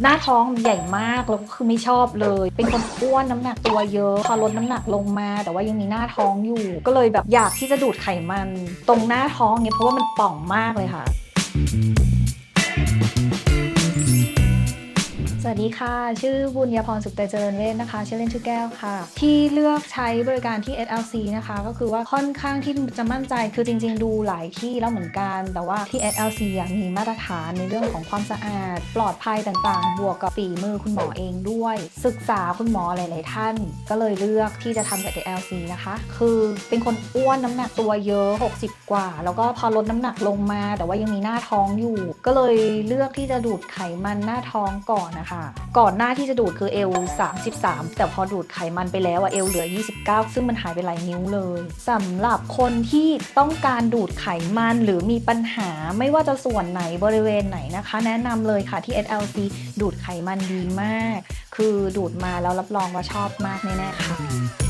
หน้าท้องใหญ่มากแล้วก็คือไม่ชอบเลย เป็นคนอ้วนน้ำหนักตัวเยอะ พอลดน้ำหนักลงมา แต่ว่ายังมีหน้าท้องอยู่ ก็เลยแบบอยากที่จะดูดไขมัน ตรงหน้าท้องเนี่ยเพราะว่ามันป่องมากเลยค่ะ สวัสดีค่ะ ชื่อบุญญาพรสุขใจเจริญเวชนะคะ ชื่อเล่นชื่อแก้วค่ะ ที่เลือกใช้บริการที่ SLC นะคะ ก็คือว่าค่อนข้างที่จะมั่นใจ คือจริง ๆ ดูหลายที่แล้วเหมือนกัน แต่ว่าที่ SLC อะมีมาตรฐานในเรื่องของความสะอาด ปลอดภัยต่างๆ บวกกับฝีมือคุณหมอเองด้วย ศึกษาคุณหมอหลาย ๆ ท่าน ก็เลยเลือกที่จะทำกับ SLC นะคะ คือเป็นคนอ้วนน้ำหนักตัวเยอะ 60 กว่า แล้วก็พอลดน้ำหนักลงมา แต่ว่ายังมีหน้าท้องอยู่ ก็เลยเลือกที่จะดูดไขมันหน้าท้องก่อนนะคะก่อนหน้าที่จะดูดคือเอว33 แต่พอดูดไขมันไปแล้วอะเอวเหลือ 29 ซึ่งมันหายไปหลายนิ้วเลยสำหรับคนที่ต้องการดูดไขมันหรือมีปัญหาไม่ว่าจะส่วนไหนบริเวณไหนนะคะ แนะนำเลยค่ะที่ SLC ดูดไขมันดีมาก คือดูดมาแล้วรับรองว่าชอบมากแน่ๆค่ะ